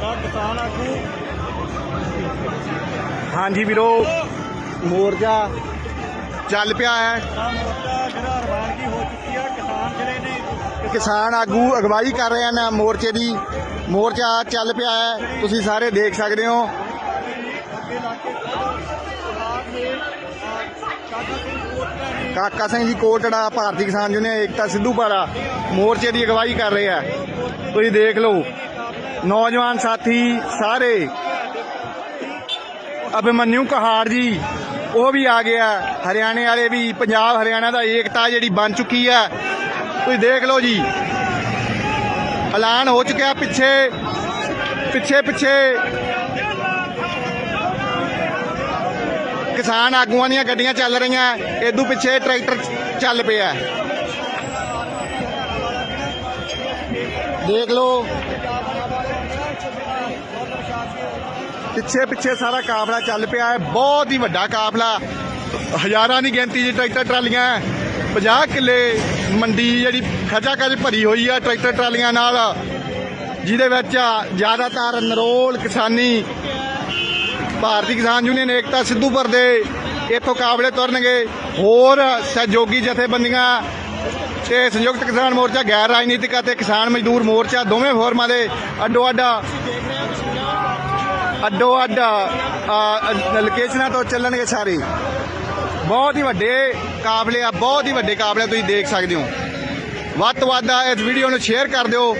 ਤਾਂ ਕਿਸਾਨ ਆਗੂ ਹਾਂਜੀ ਵੀਰੋ, ਮੋਰਚਾ ਚੱਲ ਪਿਆ ਹੈ। ਤਾਂ ਮੋਰਚਾ ਜਿਹੜਾ ਰਵਾਨਗੀ ਹੋ ਚੁੱਕੀ ਆ ਕਿਸਾਨ ਜਿਹੜੇ ਨੇ ਕਿਸਾਨ ਆਗੂ ਅਗਵਾਈ ਕਰ ਰਹੇ ਹਨ ਮੋਰਚੇ ਦੀ। ਮੋਰਚਾ ਚੱਲ ਪਿਆ ਹੈ, ਤੁਸੀਂ ਸਾਰੇ ਦੇਖ ਸਕਦੇ ਹੋ। ਅੱਗੇ ਲਾ ਕੇ ਰਾਤ ਦੇ ਕਾਕਾ ਸਿੰਘ ਕੋਟਲਾ ਨੇ ਕਾਕਾ ਸਿੰਘ ਜੀ ਕੋਟੜਾ ਭਾਰਤੀ ਕਿਸਾਨ ਯੂਨੀਅਨ ਏਕਤਾ ਸਿੱਧੂਪੁਰਾ ਮੋਰਚੇ ਦੀ ਅਗਵਾਈ ਕਰ ਰਹੇ ਆ ਤੁਸੀਂ ਦੇਖ ਲਓ। ਨੌਜਵਾਨ ਸਾਥੀ, ਸਾਰੇ। ਅਭਿਮਨਿਊ ਕਹਾੜ ਜੀ, ਉਹ ਵੀ ਆ ਗਿਆ। ਹਰਿਆਣੇ ਵਾਲੇ ਵੀ, ਪੰਜਾਬ, ਹਰਿਆਣਾ ਦਾ ਏਕਤਾ ਜਿਹੜੀ ਬਣ ਚੁੱਕੀ ਹੈ ਤੁਸੀਂ ਦੇਖ ਲਓ ਜੀ। ਐਲਾਨ ਹੋ ਚੁੱਕਿਆ ਪਿੱਛੇ ਪਿੱਛੇ ਪਿੱਛੇ। ਕਿਸਾਨ ਆਗੂਆਂ ਦੀਆਂ ਗੱਡੀਆਂ ਚੱਲ ਰਹੀਆਂ। ਇਦੋਂ ਪਿੱਛੇ ਟਰੈਕਟਰ ਚੱਲ ਪਿਆ। ਦੇਖ ਲਓ। ਪਿੱਛੇ ਪਿੱਛੇ ਸਾਰਾ ਕਾਫਲਾ ਚੱਲ ਪਿਆ ਹੈ, ਬਹੁਤ ਹੀ ਵੱਡਾ ਕਾਫਲਾ। ਹਜ਼ਾਰਾਂ ਦੀ ਗਿਣਤੀ ਦੀ ਟਰੈਕਟਰ ਟਰਾਲੀਆਂ 50 ਕਿੱਲੇ ਮੰਡੀ ਜਿਹੜੀ ਖਜਾ ਖਚ ਭਰੀ ਹੋਈ ਹੈ ਟਰੈਕਟਰ ਟਰਾਲੀਆਂ ਨਾਲ, ਜਿਹਦੇ ਵਿੱਚ ਜ਼ਿਆਦਾਤਰ ਨਰੋਲ ਕਿਸਾਨੀ, ਭਾਰਤੀ ਕਿਸਾਨ ਯੂਨੀਅਨ, ਏਕਤਾ ਸਿੱਧੂਪੁਰ ਦੇ ਇੱਥੋਂ ਕਾਬਲੇ ਤੁਰਨਗੇ। ਹੋਰ ਸਹਿਯੋਗੀ ਜਥੇਬੰਦੀਆਂ, ਤੇ ਸੰਯੁਕਤ ਕਿਸਾਨ ਮੋਰਚਾ, ਗੈਰ ਰਾਜਨੀਤਿਕ ਅਤੇ ਕਿਸਾਨ ਮਜ਼ਦੂਰ ਮੋਰਚਾ, ਦੋਵੇਂ ਫੋਰਮਾਂ ਦੇ ਅੱਡੋ ਅੱਡਾ ਅੱਡੋ ਅੱਡ ਲੋਕੇਸ਼ਨਾਂ ਤੋਂ ਚੱਲਣਗੇ ਸਾਰੇ। ਬਹੁਤ ਹੀ ਵੱਡੇ ਕਾਬਲੇ ਆ ਬਹੁਤ ਹੀ ਵੱਡੇ ਕਾਬਲੇ ਆ, ਤੁਸੀਂ ਦੇਖ ਸਕਦੇ ਹੋ। ਵੱਧ ਤੋਂ ਵੱਧ ਇਸ ਵੀਡੀਓ ਨੂੰ ਸ਼ੇਅਰ ਕਰ ਦਿਓ।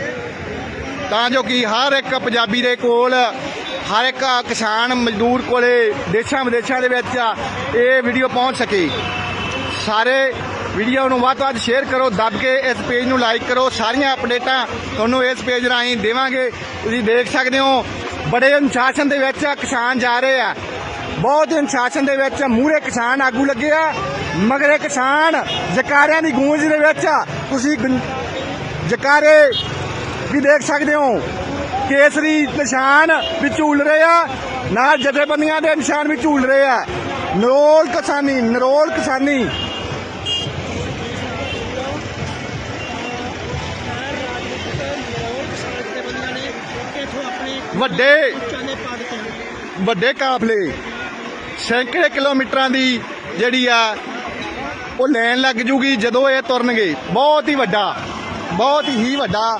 ਤਾਂ ਜੋ ਕਿ ਹਰ ਇੱਕ ਪੰਜਾਬੀ ਦੇ ਕੋਲ ਹਰ ਇੱਕ ਕਿਸਾਨ ਮਜ਼ਦੂਰ ਕੋਲੇ ਦੇਸ਼ਾਂ ਵਿਦੇਸ਼ਾਂ ਦੇ ਵਿੱਚ ਇਹ ਵੀਡੀਓ ਪਹੁੰਚ ਸਕੇ। ਸਾਰੇ ਵੀਡੀਓ ਨੂੰ ਵੱਧ ਤੋਂ ਵੱਧ ਸ਼ੇਅਰ ਕਰੋ ਦੱਬ ਕੇ ਇਸ ਪੇਜ ਨੂੰ ਲਾਈਕ ਕਰੋ। ਸਾਰੀਆਂ ਅਪਡੇਟਾਂ ਤੁਹਾਨੂੰ ਇਸ ਪੇਜ ਰਾਹੀਂ ਦੇਵਾਂਗੇ। ਤੁਸੀਂ ਦੇਖ ਸਕਦੇ ਹੋ ਬੜੇ ਅਨੁਸ਼ਾਸਨ ਦੇ ਵਿੱਚ ਕਿਸਾਨ ਜਾ ਰਹੇ ਆ। ਬਹੁਤ ਅਨੁਸ਼ਾਸਨ ਦੇ ਵਿੱਚ ਮੂਹਰੇ ਕਿਸਾਨ ਆਗੂ ਲੱਗੇ ਆ। ਮਗਰੇ ਕਿਸਾਨ ਜਕਾਰਿਆਂ ਦੀ ਗੂੰਜ ਦੇ ਵਿੱਚ ਤੁਸੀਂ ਜਕਾਰੇ ਵੀ ਦੇਖ ਸਕਦੇ ਹੋ। ਕੇਸਰੀ ਨਿਸ਼ਾਨ ਵੀ ਝੂਲ ਰਹੇ ਆ। ਨਾਲ ਜਥੇਬੰਦੀਆਂ ਦੇ ਨਿਸ਼ਾਨ ਵੀ ਝੂਲ ਰਹੇ ਆ। ਨਰੋਲ ਕਿਸਾਨੀ ਨਰੋਲ ਕਿਸਾਨੀ ਵੱਡੇ ਵੱਡੇ ਕਾਫਲੇ, ਸੈਂਕੜੇ ਕਿਲੋਮੀਟਰਾਂ ਦੀ ਜਿਹੜੀ ਆ, ਉਹ ਲੈਣ ਲੱਗ ਜੂਗੀ ਜਦੋਂ ਇਹ ਤੁਰਨਗੇ। ਬਹੁਤ ਹੀ ਵੱਡਾ, ਬਹੁਤ ਹੀ ਵੱਡਾ